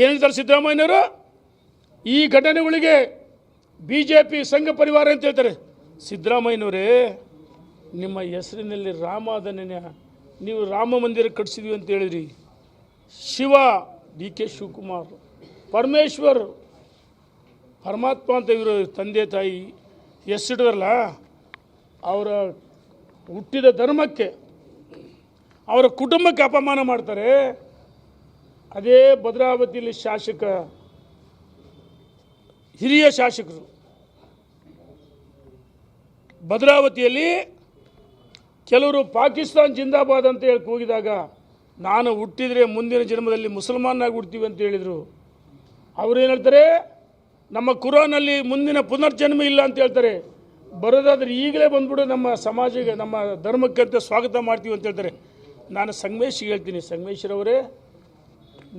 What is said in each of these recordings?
ಏನು ಹೇಳ್ತಾರೆ ಸಿದ್ದರಾಮಯ್ಯನವರು? ಈ ಘಟನೆಗಳಿಗೆ ಬಿ ಜೆ ಪಿ ಸಂಘ ಪರಿವಾರ ಅಂತ ಹೇಳ್ತಾರೆ. ಸಿದ್ದರಾಮಯ್ಯನವರೇ, ನಿಮ್ಮ ಹೆಸರಿನಲ್ಲಿ ರಾಮ ಅದನ್ನೇ ನೀವು ರಾಮ ಮಂದಿರ ಕಟ್ಸಿದ್ವಿ ಅಂತ ಹೇಳಿದ್ರಿ. ಶಿವ ಡಿ ಕೆ ಶಿವಕುಮಾರ್, ಪರಮೇಶ್ವರ್, ಪರಮಾತ್ಮ ಅಂತ ಇವರು ತಂದೆ ತಾಯಿ ಹೆಸರಿಡರಲ್ಲ ಅವರ ಹುಟ್ಟಿದ ಧರ್ಮಕ್ಕೆ, ಅವರ ಕುಟುಂಬಕ್ಕೆ ಅಪಮಾನ ಮಾಡ್ತಾರೆ. ಅದೇ ಭದ್ರಾವತಿಯಲ್ಲಿ ಶಾಸಕ, ಹಿರಿಯ ಶಾಸಕರು. ಭದ್ರಾವತಿಯಲ್ಲಿ ಕೆಲವರು ಪಾಕಿಸ್ತಾನ್ ಜಿಂದಾಬಾದ್ ಅಂತ ಹೇಳಿ ಕೂಗಿದಾಗ, ನಾನು ಹುಟ್ಟಿದರೆ ಮುಂದಿನ ಜನ್ಮದಲ್ಲಿ ಮುಸಲ್ಮಾನಾಗಿ ಹುಡ್ತೀವಿ ಅಂತ ಹೇಳಿದರು. ಏನು ಹೇಳ್ತಾರೆ? ನಮ್ಮ ಕುರಾನಲ್ಲಿ ಮುಂದಿನ ಪುನರ್ಜನ್ಮ ಇಲ್ಲ ಅಂತ ಹೇಳ್ತಾರೆ. ಬರೋದಾದ್ರೆ ಈಗಲೇ ಬಂದ್ಬಿಡು ನಮ್ಮ ಸಮಾಜಕ್ಕೆ, ನಮ್ಮ ಧರ್ಮಕ್ಕೆ ಅಂತ ಸ್ವಾಗತ ಮಾಡ್ತೀವಿ ಅಂತ ಹೇಳ್ತಾರೆ. ನಾನು ಸಂಗಮೇಶ್ ಹೇಳ್ತೀನಿ. ಸಂಗಮೇಶ್ವರವರೇ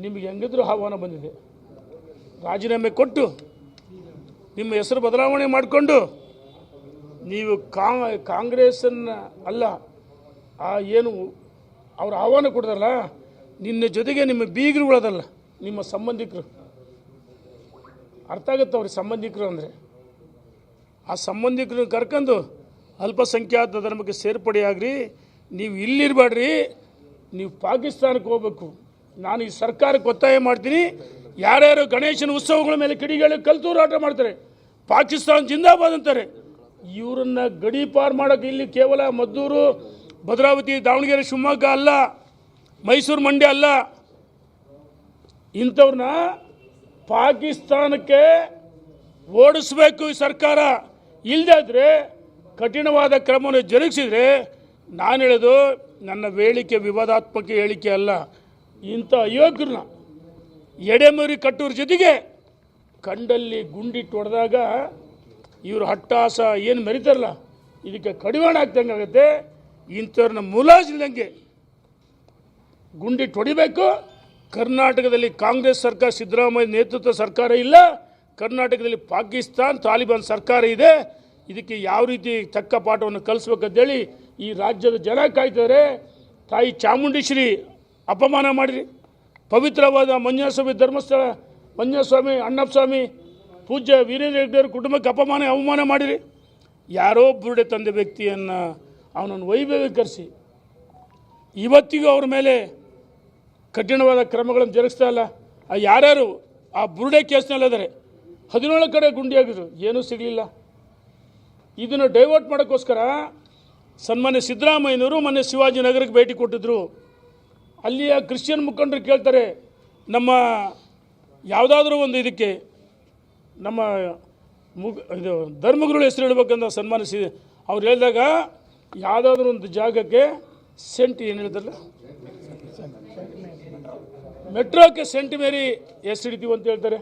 ನಿಮಗೆ ಹೆಂಗಿದ್ರೂ ಆಹ್ವಾನ ಬಂದಿದೆ. ರಾಜೀನಾಮೆ ಕೊಟ್ಟು ನಿಮ್ಮ ಹೆಸರು ಬದಲಾವಣೆ ಮಾಡಿಕೊಂಡು ನೀವು ಕಾಂಗ್ ಕಾಂಗ್ರೆಸ್ಸನ್ನು ಅಲ್ಲ, ಆ ಏನು ಅವ್ರ ಆಹ್ವಾನ ಕೊಡ್ತಾರಲ್ಲ ನಿನ್ನ ಜೊತೆಗೆ ನಿಮ್ಮ ಬೀಗರುಗಳದಲ್ಲ ನಿಮ್ಮ ಸಂಬಂಧಿಕರು. ಅರ್ಥ ಆಗುತ್ತೆ ಅವ್ರಿಗೆ ಸಂಬಂಧಿಕರು ಅಂದರೆ? ಆ ಸಂಬಂಧಿಕರನ್ನ ಕರ್ಕೊಂಡು ಅಲ್ಪಸಂಖ್ಯಾತ ಧರ್ಮಕ್ಕೆ ಸೇರ್ಪಡೆಯಾಗ್ರಿ, ನೀವು ಇಲ್ಲಿರಬೇಡ್ರಿ ನೀವು ಪಾಕಿಸ್ತಾನಕ್ಕೆ ಹೋಗ್ಬೇಕು. ನಾನು ಈ ಸರ್ಕಾರಕ್ಕೆ ಒತ್ತಾಯ ಮಾಡ್ತೀನಿ. ಯಾರ್ಯಾರು ಗಣೇಶನ ಉತ್ಸವಗಳ ಮೇಲೆ ಕಿಡಿಗಳು ಕಲ್ತೂರಾಟ ಮಾಡ್ತಾರೆ. ಪಾಕಿಸ್ತಾನ ಜಿಂದಾಬಾದ್ ಅಂತಾರೆ. ಇವರನ್ನ ಗಡೀಪಾರು ಮಾಡೋಕ್ಕೆ ಇಲ್ಲಿ ಕೇವಲ ಮದ್ದೂರು, ಭದ್ರಾವತಿ, ದಾವಣಗೆರೆ, ಶಿವಮೊಗ್ಗ ಅಲ್ಲ, ಮೈಸೂರು ಮಂಡ್ಯ ಅಲ್ಲ. ಇಂಥವ್ರನ್ನ ಪಾಕಿಸ್ತಾನಕ್ಕೆ ಓಡಿಸ್ಬೇಕು ಈ ಸರ್ಕಾರ. ಇಲ್ಲದಾದರೆ ಕಠಿಣವಾದ ಕ್ರಮವನ್ನು ಜರುಗಿಸಿದರೆ ನಾನು ಹೇಳೋದು ನನ್ನ ಹೇಳಿಕೆ ವಿವಾದಾತ್ಮಕ ಹೇಳಿಕೆ ಅಲ್ಲ. ಇಂಥ ಅಯೋಗ್ಯರನ್ನ ಎಡೆಮರಿ ಕಟ್ಟೋರ ಜೊತೆಗೆ ಕಂಡಲ್ಲಿ ಗುಂಡಿಟ್ಟು ಹೊಡೆದಾಗ ಇವರು ಹಟ್ಟಾಸ ಏನು ಮರಿತಾರಲ್ಲ, ಇದಕ್ಕೆ ಕಡಿವಾಣ ಆಗ್ದಂಗೆ ಆಗುತ್ತೆ. ಇಂಥವ್ರನ್ನ ಮುಲಾಜಿಲ್ದಂಗೆ ಗುಂಡಿಟ್ಟು ಹೊಡಿಬೇಕು. ಕರ್ನಾಟಕದಲ್ಲಿ ಕಾಂಗ್ರೆಸ್ ಸರ್ಕಾರ, ಸಿದ್ದರಾಮಯ್ಯ ನೇತೃತ್ವ ಸರ್ಕಾರ ಇಲ್ಲ. ಕರ್ನಾಟಕದಲ್ಲಿ ಪಾಕಿಸ್ತಾನ್ ತಾಲಿಬಾನ್ ಸರ್ಕಾರ ಇದೆ. ಇದಕ್ಕೆ ಯಾವ ರೀತಿ ತಕ್ಕ ಪಾಠವನ್ನು ಕಲಿಸ್ಬೇಕಂತೇಳಿ ಈ ರಾಜ್ಯದ ಜನ ಕಾಯ್ತಾರೆ ತಾಯಿ ಚಾಮುಂಡೇಶ್ವರಿ ಅಪಮಾನ ಮಾಡಿರಿ. ಪವಿತ್ರವಾದ ಮಂಜಾಸ್ವಾಮಿ ಧರ್ಮಸ್ಥಳ ಮಂಜಾಸ್ವಾಮಿ ಅಣ್ಣಪ್ಪಸ್ವಾಮಿ, ಪೂಜ್ಯ ವೀರೇಂದ್ರ ಕುಟುಂಬಕ್ಕೆ ಅಪಮಾನ, ಅವಮಾನ ಮಾಡಿರಿ. ಯಾರೋ ಬುರುಡೆ ತಂದ ವ್ಯಕ್ತಿಯನ್ನು ಅವನನ್ನು ವೈಭವೀಕರಿಸಿ, ಇವತ್ತಿಗೂ ಅವ್ರ ಮೇಲೆ ಕಠಿಣವಾದ ಕ್ರಮಗಳನ್ನು ಜರುಗಿಸ್ತಾ ಇಲ್ಲ. ಆ ಯಾರ್ಯಾರು ಆ ಬುರುಡೆ ಕೇಸ್ನಲ್ಲಿದ್ದಾರೆ ಹದಿನೇಳು ಕಡೆ ಗುಂಡಿಯಾಗಿದ್ರು, ಏನೂ ಸಿಗಲಿಲ್ಲ. ಇದನ್ನು ಡೈವರ್ಟ್ ಮಾಡೋಕ್ಕೋಸ್ಕರ ಸನ್ಮಾನ್ಯ ಸಿದ್ದರಾಮಯ್ಯನವರು ಮೊನ್ನೆ ಶಿವಾಜಿನಗರಕ್ಕೆ ಭೇಟಿ ಕೊಟ್ಟಿದ್ದರು ಅಲ್ಲಿಯ ಕ್ರಿಶ್ಚಿಯನ್ ಮುಖಂಡರು ಕೇಳ್ತಾರೆ, ನಮ್ಮ ಯಾವುದಾದ್ರೂ ಒಂದು ಇದಕ್ಕೆ ನಮ್ಮ ಮುಗ್, ಇದು ಧರ್ಮಗುರುಗಳು ಹೆಸರು ಹೇಳ್ಬೇಕಂತ ಸನ್ಮಾನಿಸಿ ಅವ್ರು ಹೇಳಿದಾಗ ಯಾವುದಾದ್ರೂ ಒಂದು ಜಾಗಕ್ಕೆ ಸೆಂಟ್ ಏನು ಹೇಳ್ತಾರಲ್ಲ? ಮೆಟ್ರೋಕ್ಕೆ ಸೆಂಟ್ ಮೇರಿ ಹೆಸರು ಹಿಡಿತೀವಿ ಅಂತ ಹೇಳ್ತಾರೆ.